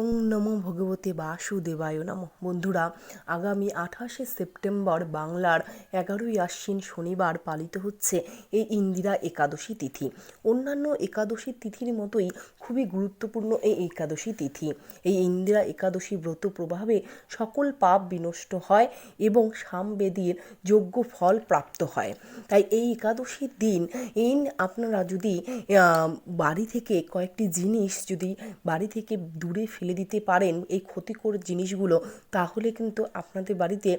ওং নমো ভগবতে বাসুদেবায় নম। বন্ধুরা, আগামী আঠাশে সেপ্টেম্বর বাংলার এগারোই আশ্বিন শনিবার পালিত হচ্ছে এই ইন্দিরা একাদশী তিথি। অন্যান্য একাদশী তিথির মতোই খুবই গুরুত্বপূর্ণ এই একাদশী তিথি। এই ইন্দিরা একাদশী ব্রত প্রভাবে সকল পাপ বিনষ্ট হয় এবং সামবেদীর যোগ্য ফল প্রাপ্ত হয়। তাই এই একাদশীর দিন, ইন আপনারা যদি বাড়ি থেকে কয়েকটি জিনিস যদি বাড়ি থেকে দূরে ফেলে দিতে পারেন এই ক্ষতিকর জিনিসগুলো, তাহলে কিন্তু আপনাদের বাড়িতে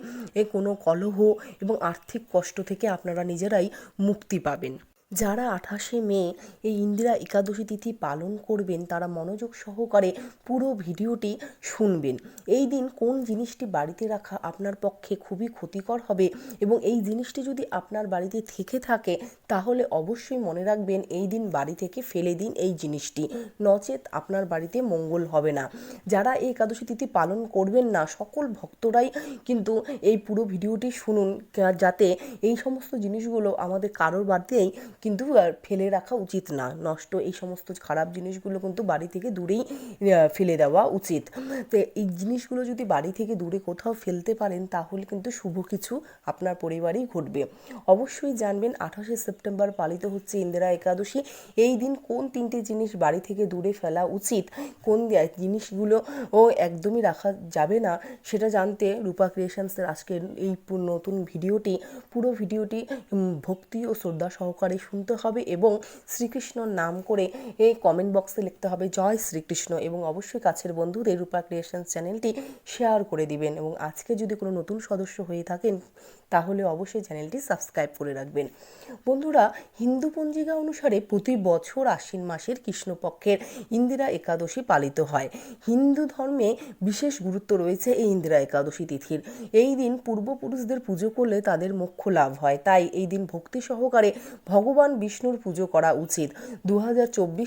কোনো কলহ এবং আর্থিক কষ্ট থেকে আপনারা নিজেরাই মুক্তি পাবেন। যারা আঠাশে মে এই ইন্দিরা একাদশী তিথি পালন করবেন, তারা মনোযোগ সহকারে পুরো ভিডিওটি শুনবেন। এই দিন কোন জিনিসটি বাড়িতে রাখা আপনার পক্ষে খুবই ক্ষতিকর হবে এবং এই জিনিসটি যদি আপনার বাড়িতে থেকে থাকে, তাহলে অবশ্যই মনে রাখবেন এই দিন বাড়ি থেকে ফেলে দিন এই জিনিসটি। নচেত আপনার বাড়িতে মঙ্গল হবে না। যারা এই একাদশী তিথি পালন করবেন না, সকল ভক্তরাই কিন্তু এই পুরো ভিডিওটি শুনুন যাতে এই সমস্ত জিনিসগুলো আমাদের কারোর বাড়িতেই কিন্তু ফেলে রাখা উচিত না। নষ্ট এই সমস্ত খারাপ জিনিসগুলো কিন্তু বাড়ি থেকে দূরেই ফেলে দেওয়া উচিত। তো এই জিনিসগুলো যদি বাড়ি থেকে দূরে কোথাও ফেলতে পারেন, তাহলে কিন্তু শুভ কিছু আপনার পরিবারেই ঘটবে। অবশ্যই জানবেন, আঠাশে সেপ্টেম্বর পালিত হচ্ছে ইন্দিরা একাদশী। এই দিন কোন তিনটে জিনিস বাড়ি থেকে দূরে ফেলা উচিত? কোন জিনিসগুলো ও একদমই রাখা যাবে না? সেটা জানতে রূপা ক্রিয়েশনসের আজকের এই নতুন ভিডিওটি, পুরো ভিডিওটি ভক্তি ও শ্রদ্ধা সহকারে শুনতে হবে এবং শ্রীকৃষ্ণর নাম করে এই কমেন্ট বক্সে লিখতে হবে, জয় শ্রীকৃষ্ণ এবং অবশ্যই কাছের বন্ধুদের রূপা ক্রিয়েশনস চ্যানেলটি শেয়ার করে দিবেন এবং আজকে যদি কোনো নতুন সদস্য হয়ে থাকেন, তাহলে অবশ্যই চ্যানেলটি সাবস্ক্রাইব করে রাখবেন। বন্ধুরা, হিন্দু পঞ্জিকা অনুসারে প্রতি বছর আশ্বিন মাসের কৃষ্ণপক্ষের ইন্দিরা একাদশী পালিত হয়। হিন্দু ধর্মে বিশেষ গুরুত্ব রয়েছে এই ইন্দিরা একাদশী তিথির। এই দিন পূর্বপুরুষদের পুজো করলে তাদের মোক্ষ লাভ হয়। তাই এই দিন ভক্তি সহকারে ভগবান বিষ্ণুর পুজো করা উচিত। দু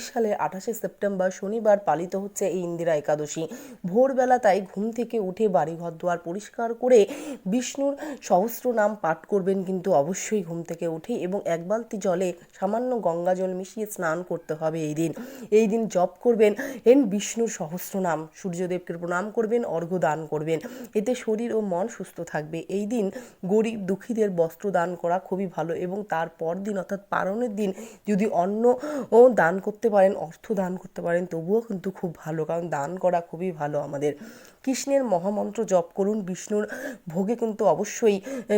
সালের আঠাশে সেপ্টেম্বর শনিবার পালিত হচ্ছে এই ইন্দিরা একাদশী। ভোরবেলা তাই ঘুম থেকে উঠে বাড়িঘর দুয়ার পরিষ্কার করে বিষ্ণুর সহস্র নাম পাঠ করবেন কিন্তু অবশ্যই ঘুম থেকে উঠে এবং এক বালতি জলে সামান্য গঙ্গা জল মিশিয়ে স্নান করতে হবে এই দিন। এই দিন জপ করবেন এন বিষ্ণুর সহস্র নাম, সূর্যদেবকে প্রণাম করবেন, অর্ঘ্য দান করবেন। এতে শরীর ও মন সুস্থ থাকবে। এই দিন গরিব দুঃখীদের বস্ত্র দান করা খুবই ভালো এবং তারপর দিন অর্থাৎ পালনের দিন যদি অন্য ও দান করতে পারেন, অর্থ দান করতে পারেন, তবুও কিন্তু খুব ভালো। কারণ দান করা খুবই ভালো আমাদের কৃষ্ণের মহামন্ত্র জপ করুন, বিষ্ণুর ভোগে কিন্তু অবশ্যই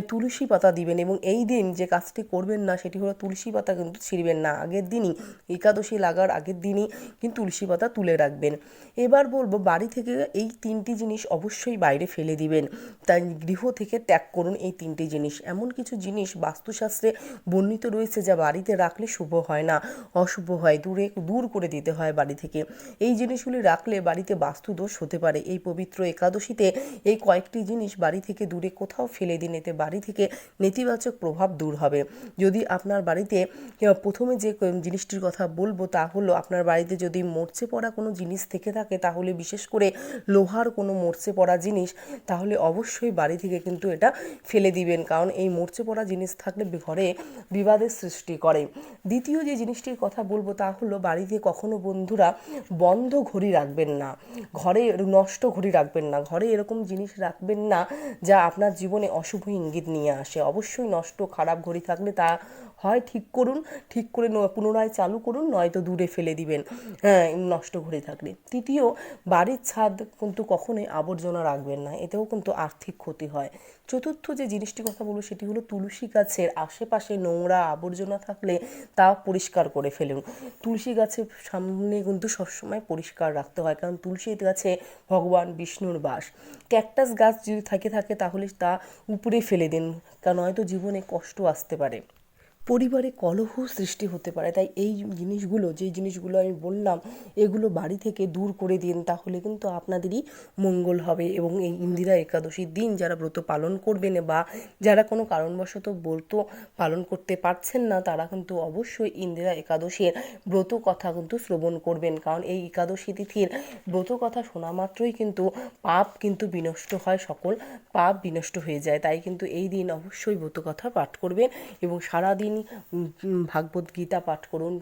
তুলসী পাতা দিবেন এবং এই দিন যে কাজটি করবেন না, সেটি হলো তুলসী পাতা কিন্তু ছিঁড়বেন না। আগের দিনই, একাদশী লাগার আগের দিনই কিন্তু তুলসী পাতা তুলে রাখবেন। এবার বলব, বাড়ি থেকে এই তিনটি জিনিস অবশ্যই বাইরে ফেলে দিবেন। তাই গৃহ থেকে ত্যাগ করুন এই তিনটি জিনিস। এমন কিছু জিনিস বাস্তুশাস্ত্রে বর্ণিত রয়েছে যা বাড়িতে রাখলে শুভ হয় না, অশুভ হয়। দূরে, দূর করে দিতে হয় বাড়ি থেকে। এই জিনিসগুলি রাখলে বাড়িতে বাস্তু দোষ হতে পারে। এই পবিত্র একাদশীতে এই কয়েকটি জিনিস বাড়ি থেকে দূরে কোথাও ফেলে দিন, এতে বাড়ি থেকে নেতিবাচক প্রভাব দূর হবে। যদি আপনার বাড়িতে প্রথমে যে জিনিসটির কথা বলব তা হলো আপনার বাড়িতে যদি মরচে পড়া কোনো জিনিস থেকে থাকে, তাহলে বিশেষ করে লোহার কোনো মরচে পড়া জিনিস, তাহলে অবশ্যই বাড়ি থেকে কিন্তু এটা ফেলে দিবেন। কারণ এই মরচে পড়া জিনিস থাকলে ঘরে বিবাদের সৃষ্টি করে। দ্বিতীয় যে জিনিসটির কথা বলব তা হলো বাড়িতে কখনো বন্ধুরা বন্ধ ঘড়ি রাখবেন না। ঘরে নষ্ট ঘড়ি রাখবেন না, ঘরে এরকম জিনিস রাখবেন না যা আপনার জীবনে অশুভ ইঙ্গিত নিয়ে আসে। অবশ্যই নষ্ট খারাপ ঘড়ি থাকলে তা হয়, ঠিক করুন, ঠিক করে পুনরায় চালু করুন, নয়তো দূরে ফেলে দিবেন। হ্যাঁ নষ্ট ঘড়ি থাকলে। তৃতীয়, বাড়ির ছাদ কিন্তু কখনোই আবর্জনা রাখবেন না, এতেও কিন্তু আর্থিক ক্ষতি হয়। চতুর্থ যে জিনিসটির কথা বলব, সেটি হলো তুলসী গাছের আশেপাশে নোংরা আবর্জনা থাকলে তা পরিষ্কার করে ফেলুন। তুলসী গাছের সামনে কিন্তু সবসময় পরিষ্কার রাখতে হয়, কারণ তুলসী গাছে ভগবান বিষ্ণুর বাস। ক্যাকটাস গাছ যদি থাকে থাকে তাহলে তা উপরে ফেলে দিন কারণ হয়তো জীবনে কষ্ট আসতে পারে। পরিবারে কলহ সৃষ্টি হতে পারে। তাই এই জিনিসগুলো, যে জিনিসগুলো আমি বললাম, এগুলো বাড়ি থেকে দূর করে দিন, তাহলে কিন্তু আপনাদেরই মঙ্গল হবে। এবং এই ইন্দিরা একাদশীর দিন যারা ব্রত পালন করবেন বা যারা কোনো কারণবশত ব্রত পালন করতে পারছেন না, তারা কিন্তু অবশ্যই ইন্দিরা একাদশীর ব্রত কথা কিন্তু শ্রবণ করবেন। কারণ এই একাদশী তিথির ব্রত কথা শোনা মাত্রই কিন্তু পাপ কিন্তু বিনষ্ট হয়, সকল পাপ বিনষ্ট হয়ে যায়। তাই কিন্তু এই দিন অবশ্যই ব্রত কথা পাঠ করবেন এবং সারা উম, ভাগবত গীতা পাঠ করুন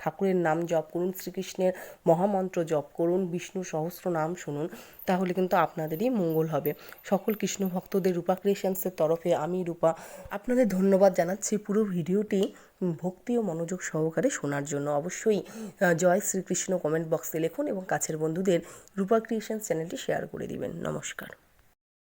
ঠাকুরের নাম জপ করুন শ্রীকৃষ্ণের মহামন্ত্র জপ করুন বিষ্ণু সহস্র নাম শুনুন তাহলে কিন্তু আপনাদেরই মঙ্গল হবে। সকল কৃষ্ণ ভক্তদের রূপা ক্রিয়েশনসের তরফে আমি রূপা আপনাদের ধন্যবাদ জানাচ্ছি পুরো ভিডিওটি ভক্তি ও মনোযোগ সহকারে শোনার জন্য। অবশ্যই জয় শ্রীকৃষ্ণ কমেন্ট বক্সে লিখুন এবং কাছের বন্ধুদের রূপা ক্রিয়েশনস চ্যানেলটি শেয়ার করে দিবেন। নমস্কার।